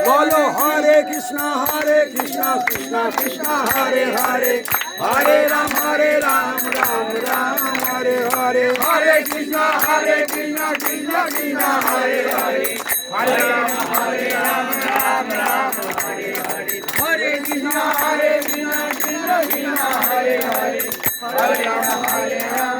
Hare Krishna Hare Krishna Krishna Krishna Hare Hare Hare Ram Hare Ram Ram Ram Hare Hare Hare Krishna Hare Krishna Krishna Krishna Hare Hare Hare Ram Hare Ram Ram Ram Hare Hare Hare Krishna Hare Krishna Krishna Krishna Hare Hare Hare Ram Hare Ram Ram